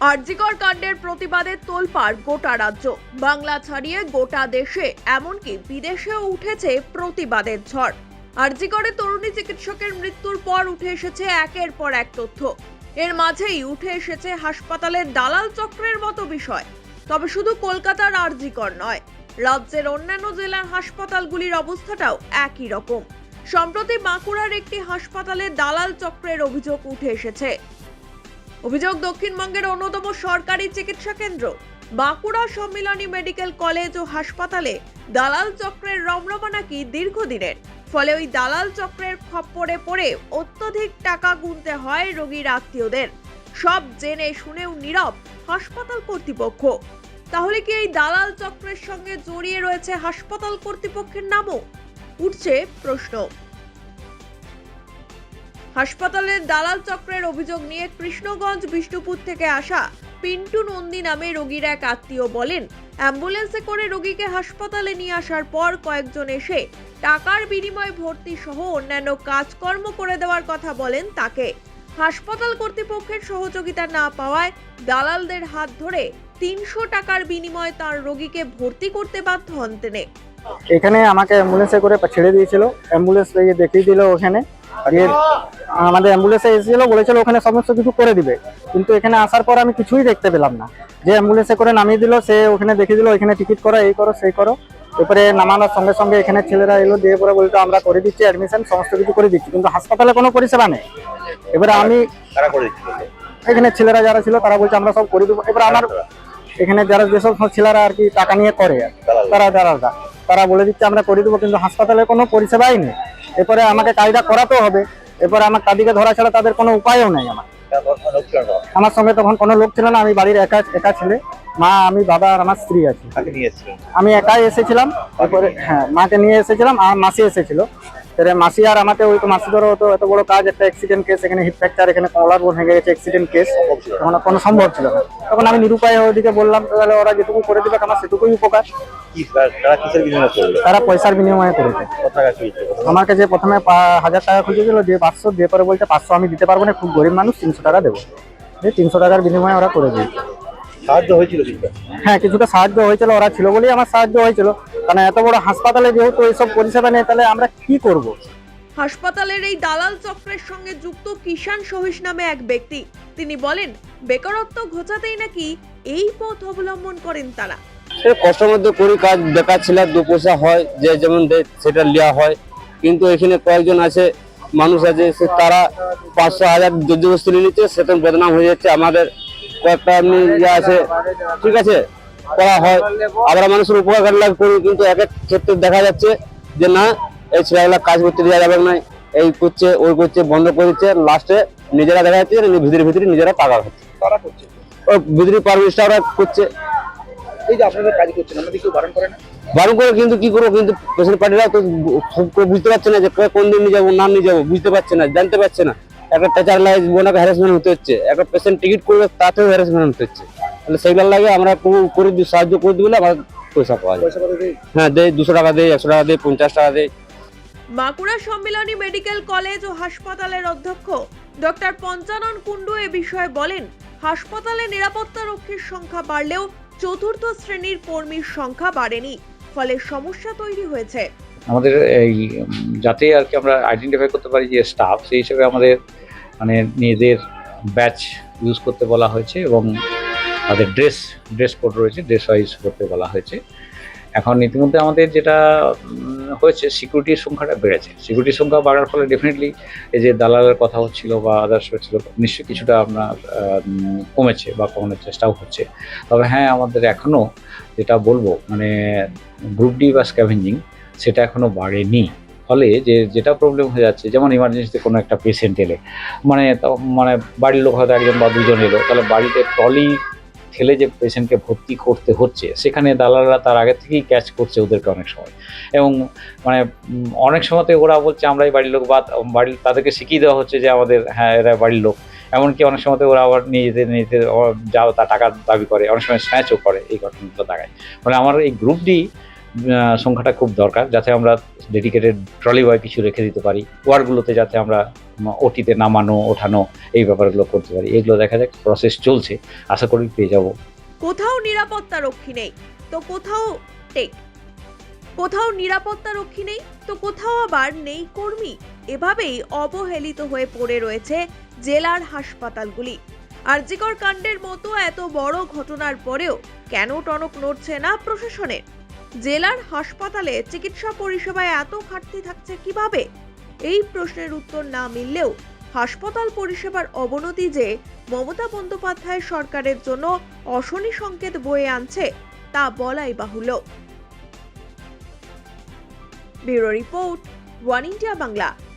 আরজিকর কাণ্ডের প্রতিবাদে তোলপাড় গোটা রাজ্য। বাংলা ছাড়িয়ে গোটা দেশে, এমনকি বিদেশেও উঠেছে প্রতিবাদের ঝড়। আরজিকরে তরুণী চিকিৎসকের মৃত্যুর পর উঠে এসেছে একের পর এক তথ্য। এর মাঝেই উঠে এসেছে হাসপাতালের দালাল চক্রের মতো বিষয়। তবে শুধু কলকাতার আরজিকর নয়, রাজ্যের অন্যান্য জেলার হাসপাতালগুলির অবস্থাটাও একই রকম। সম্প্রতি বাঁকুড়ার একটি হাসপাতালে দালাল চক্রের অভিযোগ উঠে এসেছে। অভিযোগ, দক্ষিণবঙ্গের অন্যতম সরকারি চিকিৎসা কেন্দ্র। বাঁকুড়া সম্মিলনী মেডিকেল কলেজ ও হাসপাতালে দালাল চক্রের রমরমা নাকি দীর্ঘদিনের। ফলে ওই দালাল চক্রের খপ্পরে পড়ে অত্যধিক টাকা গুনতে হয় রোগীর আত্মীয়দের। সব জেনে শুনেও নীরব হাসপাতাল কর্তৃপক্ষ। তাহলে কি এই দালাল চক্রের সঙ্গে জড়িয়ে রয়েছে হাসপাতাল কর্তৃপক্ষের নামও? উঠছে প্রশ্ন। হাসপাতালের দালাল চক্রের অভিযোগ নিয়ে কৃষ্ণগঞ্জ বিষ্ণুপুর থেকে আসা পিন্টু নন্দী নামে রোগীর এক আত্মীয় বলেন, অ্যাম্বুলেন্সে করে রোগীকে হাসপাতালে নিয়ে আসার পর কয়েকজন এসে টাকার বিনিময়ে ভর্তি সহ অন্যান্য কাজকর্ম করে দেওয়ার কথা বলেন তাকে। হাসপাতাল কর্তৃপক্ষের সহযোগিতা না পাওয়ায় দালালদের হাত ধরে তিনশো টাকার বিনিময়ে তার রোগীকে ভর্তি করতে বাধ্য হন তিনি। এখানে আমাকে অ্যাম্বুলেন্সে করে ছেড়ে দিয়েছিল। অ্যাম্বুলেন্স দেখিয়ে দিল ওখানে। আর আমাদের অ্যাম্বুলেন্সে এসেছিল বলেছিল ওখানে সমস্ত কিছু করে দিবে। কিন্তু এখানে আসার পর আমি কিছুই দেখতে পেলাম না। যে অ্যাম্বুলেন্সে করে নামিয়ে দিল সে ওখানে দেখিয়ে দিল এখানে টিকিট করো এই করো সেই করো। এরপরে নামানোর সঙ্গে সঙ্গে এখানে ছেলেরা এলো দিয়ে পরে বলতো আমরা করে দিচ্ছি অ্যাডমিশন সমস্ত কিছু করে দিচ্ছি। কিন্তু হাসপাতালে কোনো পরিষেবা নেই। এবারে আমি এখানে ছেলেরা যারা ছিল তারা বলছে আমরা সব করে দেবো। এবার আমার এখানে যারা যেসব সব ছেলেরা আর কি টাকা নিয়ে করে তারা দালালরা। তারা বলে দিচ্ছে আমরা করে দেবো। কিন্তু হাসপাতালে কোনো পরিষেবাই নেই। এরপরে আমাকে কায়দা করাতেও হবে। এরপরে আমার কাদিকে ধরা ছাড়া তাদের কোনো উপায়ও নেই আমার। আমার সঙ্গে তখন কোনো লোক ছিল না আমি বাড়ির একা একা ছেলে। মা আমি বাবা আর আমার স্ত্রী আছি। আমি একাই এসেছিলাম। তারপরে হ্যাঁ মাকে নিয়ে এসেছিলাম আর মাসি এসেছিল। এবারে মাসি আর আমাকে ওই তো মাসি ধরো তো এত বড় কাজ একটা অ্যাক্সিডেন্ট কেস এখানে হিট ফ্র্যাকচার এখানে কলার বোন ভেঙে গেছে অ্যাক্সিডেন্ট কেস তখন কোনো সম্ভব ছিল না। তখন আমি নিরুপায় ওদিকে বললাম তাহলে ওরা যেটুকু করে দিবে আমার সেটুকুই উপকার। তারা পয়সার বিনিময়ে করেছে। কত টাকা কি আমাকে যে প্রথমে হাজার টাকা খুঁজেছিল দিয়ে পাঁচশো দিয়ে পরে বলছে পাঁচশো আমি দিতে পারব না খুব গরিব মানুষ তিনশো টাকা দেবো। দিয়ে তিনশো টাকার বিনিময়ে ওরা করে দিয়েছে। সাহায্য হয়েছিল হ্যাঁ কিছুটা সাহায্য হয়েছিল ওরা ছিল বলেই আমার সাহায্য হয়েছিল। কারণ এত বড় হাসপাতালে যেহেতু এইসব পরিষেবা নেই তাহলে আমরা কি করব? হাসপাতালের এই দালাল চক্রের সঙ্গে যুক্ত কিষাণ সহিস নামে এক ব্যক্তি। তিনি বলেন বেকারত্ব ঘোচাতেই নাকি এই পথ অবলম্বন করেন তারা। সে কষ্টের মধ্যে করি কাজ বেকার ছিল দু পয়সা হয় যে যেমন সেটা নেওয়া হয়। কিন্তু এখানে কয়েকজন আছে মানুষ আছে সে তারা পাঁচশো হাজার নিয়ে নিচ্ছে সেটা বদনাম হয়ে যাচ্ছে আমাদের কয়েকটা এমনি ইয়ে আছে। ঠিক আছে? করা হয়। আমরা মানুষের উপকার লাভ করি কিন্তু এক এক ক্ষেত্রে দেখা যাচ্ছে যে না এই ছেলেগুলা কাজ করতে দেওয়া যাবে না এই করছে ওই করছে বন্ধ করে দিচ্ছে লাস্টে নিজেরা দেখা যাচ্ছে ভিতরে ভিতরে নিজেরা টাকা হচ্ছে। তারা করছে। ওই ভিতরে পারমিশটা ওরা করছে। এই যে আপনাদের কাজ করছেন আমাদের কেউ বারণ করে না? বারণ করে কিন্তু কি করব কিন্তু পেশেন্ট পার্টিরা তো বুঝতে পারছে না যে কোন দিন নিয়ে যাব না নিয়ে যাব বুঝতে পারছে না জানতে পারছে না। একটা টিচার ওনাকে হ্যারাসমেন্ট হতে হচ্ছে। একটা পেশেন্ট টিকিট করবে তাতেও হ্যারাসমেন্ট হতে হচ্ছে। তাহলে সেইগুলো লাগে আমরা কোনো- করে দিই সাহায্য করে দিলে আমার পয়সা পাওয়া যায় হ্যাঁ দেয় দুশো টাকা দেয় একশো টাকা দেয় পঞ্চাশ টাকা দেয় বাঁকুড়া সম্মিলনী মেডিকেল কলেজ ও হাসপাতালের অধ্যক্ষ ডক্টর পঞ্চানন কুণ্ডু এ বিষয়ে বলেন হাসপাতালে নিরাপত্তা রক্ষীর সংখ্যা বাড়লেও চতুর্থ শ্রেণির কর্মীর সংখ্যা বাড়েনি ফলে সমস্যা তৈরি হয়েছে। আমাদের এই যাতে আর কি আমরা আইডেন্টিফাই করতে পারি যে স্টাফ সেই হিসেবে আমাদের মানে নিজেদের ব্যাচ ইউজ করতে বলা হয়েছে এবং তাদের ড্রেস ড্রেস কোড রয়েছে ড্রেস ওয়াইজ করতে বলা হয়েছে। এখন ইতিমধ্যে আমাদের যেটা হয়েছে সিকিউরিটির সংখ্যাটা বেড়েছে। সিকিউরিটির সংখ্যা বাড়ার ফলে ডেফিনেটলি এই যে দালালের কথা হচ্ছিল বা আদার্স হচ্ছিল, নিশ্চয়ই কিছুটা আপনার কমেছে বা কমানোর চেষ্টাও হচ্ছে। তবে হ্যাঁ আমাদের এখনও যেটা বলব মানে গ্রুপ ডি বা স্ক্যাভেঞ্জিং সেটা এখনও বাড়েনি। ফলে যে, যেটা প্রবলেম হয়ে যাচ্ছে, যেমন ইমার্জেন্সিতে কোনো একটা পেশেন্ট এলে মানে মানে বাড়ির লোক হয়তো একজন বা দুজন এলো, তাহলে বাড়িতে ট্রলি ঠেলে যে পেশেন্টকে ভর্তি করতে হচ্ছে, সেখানে দালালরা তার আগে থেকেই ক্যাচ করছে ওদেরকে অনেক সময়। এবং মানে অনেক সময়তে ওরা বলছে আমরাই বাড়ির লোক বা বাড়ির, তাদেরকে শিখিয়ে দেওয়া হচ্ছে যে আমাদের হ্যাঁ এরা বাড়ির লোক। এমনকি অনেক সময়তে ওরা আবার যেতে নিয়ে যেতে যাও তা টাকা দাবি করে, অনেক সময় স্ন্যাচও করে এই ঘটনাগুলো দেখায় মানে আমার এই গ্রুপ ডি সংখ্যাটা খুব দরকার, যাতে আমরা ডেডিকেটেড ট্রলি বয় কিছু রেখে দিতে পারি, ওয়ার্ডগুলোতে যাতে আমরা ওটিতে নামানো, ওঠানো, এই ব্যাপারগুলো করতে পারি। এগুলো দেখা যাক প্রসেস চলছে। আশা করি পেয়ে যাব। কোথাও নিরাপত্তা রক্ষী নেই, তো কোথাও টেক। কোথাও নিরাপত্তা রক্ষী নেই, তো কোথাও আবার নেই কর্মী। এভাবেই অবহেলিত হয়ে পড়ে রয়েছে জেলার হাসপাতালগুলি। আরজিকর কাণ্ডের মতো এত বড় ঘটনার পরেও কেন টনক নড়ছে না প্রশাসনের? জেলার হাসপাতালে চিকিৎসা পরিষেবায় এত ঘাটতি থাকছে কীভাবে? এই প্রশ্নের উত্তর না মিললেও হাসপাতাল পরিষেবার অবনতি যে মমতা বন্দ্যোপাধ্যায় সরকারের জন্য অশনি সংকেত বয়ে আনছে, তা বলাই বাহুল্য। Bureau report, one India Bangla.